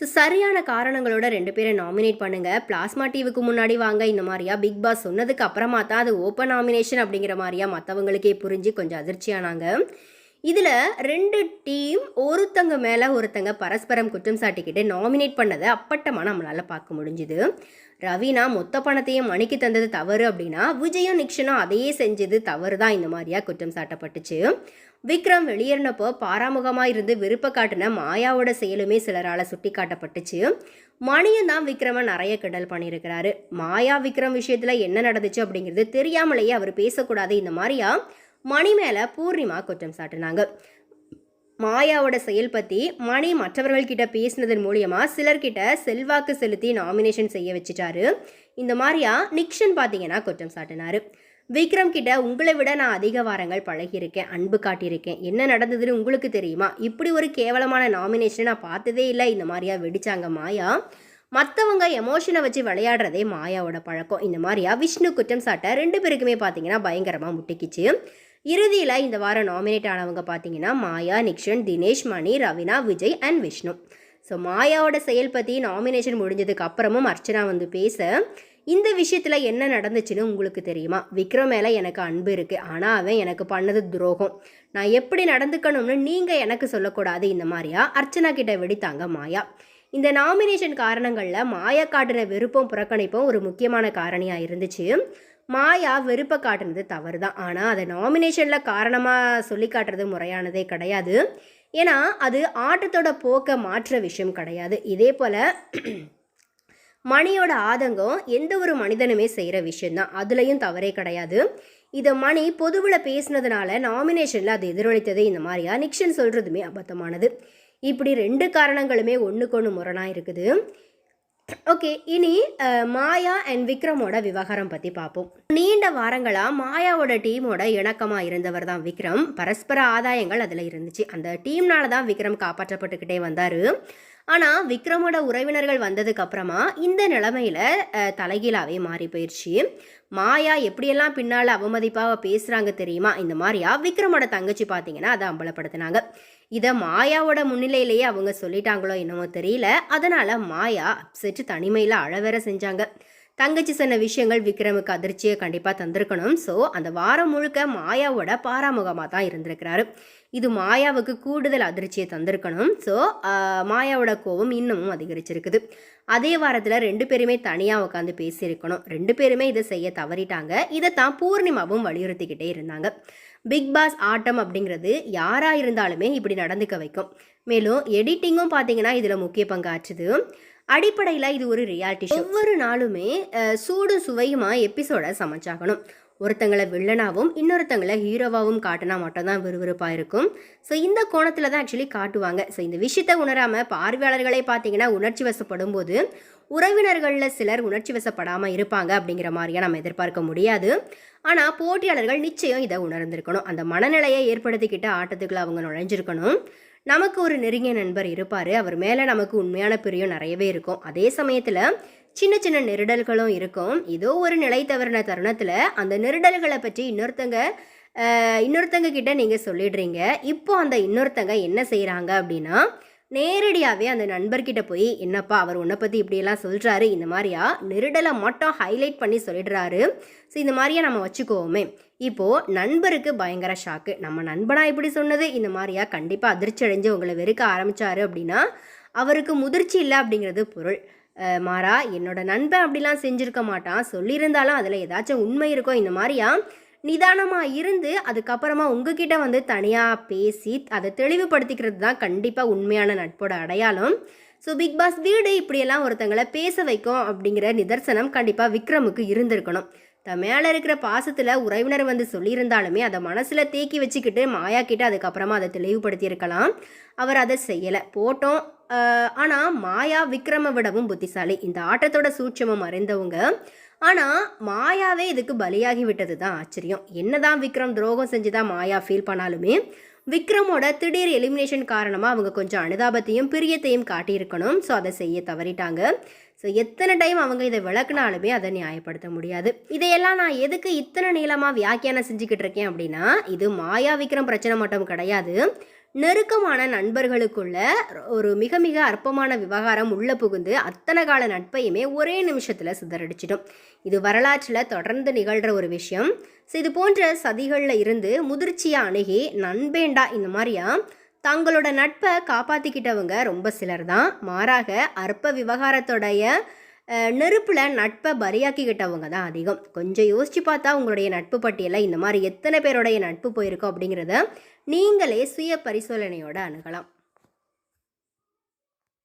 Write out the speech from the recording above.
So சரியான காரணங்களோட ரெண்டு பேரை நாமினேட் பண்ணுங்க. பிளாஸ்மா டிவிக்கு முன்னாடி வாங்க இந்த மாதிரியா? பிக் பாஸ் சொன்னதுக்கு அப்புறமா தான் அது ஓப்பன் நாமினேஷன் அப்படிங்கிற மாதிரியா மற்றவங்களுக்கே புரிஞ்சு கொஞ்சம் அதிர்ச்சியானாங்க. இதில் ரெண்டு டீம் ஒருத்தங்க மேலே ஒருத்தங்க பரஸ்பரம் குற்றம் சாட்டிக்கிட்டு நாமினேட் பண்ணதை அப்பட்டமாக நம்மளால் பார்க்க முடிஞ்சுது. ரவினா மொத்த பணத்தையும் மணிக்கு தந்தது தவறு அப்படின்னா விஜயும் நிக்ஷனும் அதையே செஞ்சது தவறு தான் இந்த மாதிரியா குற்றம் சாட்டப்பட்டுச்சு. விக்ரம் வெளியேறினப்போ பாராமுகமாக இருந்து விருப்ப காட்டின மாயாவோட செயலுமே சிலரால் சுட்டி காட்டப்பட்டுச்சு மணியும் தான் விக்ரம நிறைய கிண்டல் பண்ணியிருக்கிறாரு. மாயா விக்ரம் விஷயத்தில் என்ன நடந்துச்சு அப்படிங்கிறது தெரியாமலேயே அவர் பேசக்கூடாது இந்த மாதிரியா மணி மேலே பூர்ணிமா குற்றம் சாட்டினாங்க. மாயாவோட செயல் பற்றி மணி மற்றவர்கள்கிட்ட பேசினதன் மூலியமா சிலர்கிட்ட செல்வாக்கு செலுத்தி நாமினேஷன் செய்ய வச்சுட்டாரு. இந்த மாதிரியா நிக்ஷன் பார்த்தீங்கன்னா குற்றம் சாட்டினாரு. விக்ரம் கிட்ட உங்களை விட நான் அதிக வாரங்கள் பழகியிருக்கேன் அன்பு காட்டியிருக்கேன். என்ன நடந்ததுன்னு உங்களுக்கு தெரியுமா? இப்படி ஒரு கேவலமான நாமினேஷனை நான் பார்த்ததே இல்லை. இந்த மாதிரியா வெடிச்சாங்க மாயா. மற்றவங்க எமோஷனை வச்சு விளையாடுறதே மாயாவோட பழக்கம். இந்த மாதிரியா விஷ்ணு குற்றம் சாட்ட ரெண்டு பேருக்குமே பார்த்தீங்கன்னா பயங்கரமாக முட்டிக்கிச்சு. இறுதியில் இந்த வாரம் நாமினேட் ஆனவங்க பார்த்தீங்கன்னா மாயா நிக்ஷன் தினேஷ் மணி ரவினா விஜய் அண்ட் விஷ்ணு. ஸோ மாயாவோட செயல் பற்றி நாமினேஷன் முடிஞ்சதுக்கு அப்புறமும் அர்ச்சனா வந்து பேச இந்த விஷயத்தில் என்ன நடந்துச்சுன்னு உங்களுக்கு தெரியுமா? விக்ரம் மேலே எனக்கு அன்பு இருக்குது ஆனால் அவன் எனக்கு பண்ணது துரோகம். நான் எப்படி நடந்துக்கணும்னு நீங்கள் எனக்கு சொல்லக்கூடாது. இந்த மாதிரியா? அர்ச்சனா கிட்ட வெடித்தாங்க மாயா. இந்த நாமினேஷன் காரணங்களில் மாயா காட்டின விருப்பம் புறக்கணிப்பும் ஒரு முக்கியமான காரணியாக இருந்துச்சு. மாயா வெறுப்பை காட்டுனது தவறு தான் ஆனால் அதை நாமினேஷனில் காரணமாக சொல்லி காட்டுறது முறையானதே கிடையாது. ஏன்னா அது ஆட்டத்தோட போக்க மாற்ற விஷயம் கிடையாது. இதே போல் மணியோட ஆதங்கம் எந்த ஒரு மனிதனுமே செய்கிற விஷயந்தான் அதுலேயும் தவறே கிடையாது. இதை மணி பொதுவில் பேசினதுனால நாமினேஷனில் அது எதிரொலித்தது இந்த மாதிரியா? நிக்ஷன் சொல்கிறதுமே அபத்தமானது. இப்படி ரெண்டு காரணங்களுமே ஒன்றுக்கொன்று முரணாக இருக்குது. ஓகே இனி மாயா அண்ட் விக்ரமோட விவகாரம் பற்றி பார்ப்போம் நீண்ட வாரங்களாக மாயாவோட டீமோட இணக்கமாக இருந்தவர் தான் விக்ரம். பரஸ்பர ஆதாயங்கள் அதில் இருந்துச்சு. அந்த டீம்னால தான் விக்ரம் காப்பாற்றப்பட்டுக்கிட்டே வந்தார். ஆனால் விக்ரமோட உறவினர்கள் வந்ததுக்கு அப்புறமா இந்த நிலமையில தலைகீழாவே மாறி போயிடுச்சு மாயா எப்படியெல்லாம் பின்னால் அவமதிப்பாக பேசுகிறாங்க தெரியுமா? இந்த மாதிரியா விக்ரமோட தங்கச்சி பார்த்தீங்கன்னா அதை அம்பலப்படுத்தினாங்க. இதை மாயாவோட முன்னிலையிலேயே அவங்க சொல்லிட்டாங்களோ என்னமோ தெரியல. அதனால மாயா அப்செட் தனிமையில் அழவேற செஞ்சாங்க. தங்கச்சி சொன்ன விஷயங்கள் விக்ரமுக்கு அதிர்ச்சியை கண்டிப்பாக தந்திருக்கணும். ஸோ அந்த வாரம் முழுக்க மாயாவோட பாராமுகமாக தான் இருந்திருக்கிறாரு. இது மாயாவுக்கு கூடுதல் அதிர்ச்சியை தந்திருக்கணும். ஸோ மாயாவோட கோபம் இன்னமும் அதிகரிச்சிருக்குது. அதே வாரத்தில் ரெண்டு பேருமே தனியாக உட்காந்து பேசியிருக்கணும். ரெண்டு பேருமே இதை செய்ய தவறிட்டாங்க. இதை தான் பூர்ணிமாவும் வலியுறுத்திக்கிட்டே இருந்தாங்க. பிக் பாஸ் ஆட்டம் அப்படிங்கிறது யாராக இருந்தாலுமே இப்படி நடந்துக்க வைக்கும். மேலும் எடிட்டிங்கும் பார்த்தீங்கன்னா இதில் முக்கிய பங்காற்றுது அடிப்படையில் இது ஒரு ரியாலிட்டி ஷோ ஒவ்வொரு நாளுமே சூடு சுவையுமா எபிசோடை சமைச்சாகணும். ஒருத்தங்களை வில்லனாவும் இன்னொருத்தங்களை ஹீரோவாகவும் காட்டினா மட்டும்தான் விறுவிறுப்பாக இருக்கும். ஸோ இந்த கோணத்தில் தான் ஆக்சுவலி காட்டுவாங்க. ஸோ இந்த விஷயத்தை உணராமல் பார்வையாளர்களே பார்த்தீங்கன்னா உணர்ச்சி வசப்படும் போது உறவினர்களில் சிலர் உணர்ச்சி வசப்படாமல் இருப்பாங்க அப்படிங்கிற மாதிரியா நம்ம எதிர்பார்க்க முடியாது. ஆனால் போட்டியாளர்கள் நிச்சயம் இதை உணர்ந்திருக்கணும். அந்த மனநிலையை ஏற்படுத்திக்கிட்ட ஆட்டத்துக்குள்ள அவங்க நுழைஞ்சிருக்கணும். நமக்கு ஒரு நெருங்கிய நண்பர் இருப்பார். அவர் மேலே நமக்கு உண்மையான பிரியம் நிறையவே இருக்கும். அதே சமயத்தில் சின்ன சின்ன நெருடல்களும் இருக்கும். ஏதோ ஒரு நிலை தவறின தருணத்தில் அந்த நெருடல்களை பற்றி இன்னொருத்தங்க இன்னொருத்தங்க கிட்ட நீங்கள் சொல்லிடுறீங்க. இப்போ அந்த இன்னொருத்தங்க என்ன செய்கிறாங்க அப்படின்னா நேரடியாகவே அந்த நண்பர்கிட்ட போய் என்னப்பா அவர் உன்னை பற்றி இப்படியெல்லாம் சொல்கிறாரு இந்த மாதிரியா? நெருடலை மட்டும் ஹைலைட் பண்ணி சொல்லிடுறாரு. ஸோ இந்த மாதிரியா நம்ம வச்சுக்கோமே இப்போது நண்பருக்கு பயங்கர ஷாக்கு நம்ம நண்பனாக இப்படி சொன்னது இந்த மாதிரியா? கண்டிப்பாக அதிர்ச்சி அடைஞ்சு உங்களை வெறுக்க ஆரம்பிச்சாரு அப்படின்னா அவருக்கு முதிர்ச்சி இல்லை அப்படிங்கிறது பொருள். மாறா என்னோட நண்பன் அப்படிலாம் செஞ்சுருக்க மாட்டான். சொல்லியிருந்தாலும் அதில் ஏதாச்சும் உண்மை இருக்கோ இந்த மாதிரியா? நிதானமாக இருந்து அதுக்கப்புறமா உங்ககிட்ட வந்து தனியாக பேசி அதை தெளிவுபடுத்திக்கிறது தான் கண்டிப்பாக உண்மையான நட்போட அடையாளம். ஸோ பிக் பாஸ் வீடு இப்படியெல்லாம் ஒருத்தங்களை பேச வைக்கும் அப்படிங்கிற நிதர்சனம் கண்டிப்பாக விக்ரமுக்கு இருந்திருக்கணும். தன் மேலே இருக்கிற பாசத்தில் உறவினர் வந்து சொல்லியிருந்தாலுமே அதை மனசில் தேக்கி வச்சுக்கிட்டு மாயா கிட்ட அதுக்கப்புறமா அதை தெளிவுபடுத்தியிருக்கலாம். அவர் அதை செய்யலை போட்டோம். ஆனால் மாயா விக்ரமை விடவும் புத்திசாலி. இந்த ஆட்டத்தோட சூட்சமம் அறிந்தவங்க ஆனால் மாயாவே இதுக்கு பலியாகி விட்டது தான் ஆச்சரியம். என்னதான் விக்ரம் துரோகம் செஞ்சு தான் மாயா ஃபீல் பண்ணாலுமே விக்ரமோட திடீர் எலிமினேஷன் காரணமாக அவங்க கொஞ்சம் அனுதாபத்தையும் பிரியத்தையும் காட்டியிருக்கணும். ஸோ அதை செய்ய தவறிட்டாங்க. ஸோ எத்தனை டைம் அவங்க இதை விளக்குனாலுமே அதை நியாயப்படுத்த முடியாது. இதையெல்லாம் நான் எதுக்கு இத்தனை நீளமாக வியாக்கியானம் செஞ்சுக்கிட்டு இருக்கேன் அப்படின்னா இது மாயா விக்ரம் பிரச்சனை மட்டும் கிடையாது. நெருக்கமான நண்பர்களுக்குள்ள ஒரு மிக மிக அற்பமான விவகாரம் உள்ளே புகுந்து அத்தனை கால நட்பையுமே ஒரே நிமிஷத்தில் சிதறடிச்சிடும். இது வரலாற்றில் தொடர்ந்து நிகழ்கிற ஒரு விஷயம். ஸோ இது போன்ற சதிகளில் இருந்து முதிர்ச்சியாக அணுகி நண்பேண்டா இந்த மாதிரியா? தங்களோட நட்பை காப்பாற்றிக்கிட்டவங்க ரொம்ப சிலர் தான் மாறாக அற்ப விவகாரத்தோடைய நெருப்பில் நட்பை பரியாக்கிக்கிட்டவங்க தான் அதிகம். கொஞ்சம் யோசித்து பார்த்தா உங்களுடைய நட்பு பட்டியலை இந்த மாதிரி எத்தனை பேருடைய நட்பு போயிருக்கோம் அப்படிங்கிறத நீங்களே சுய பரிசோதனையோடு அணுகலாம்.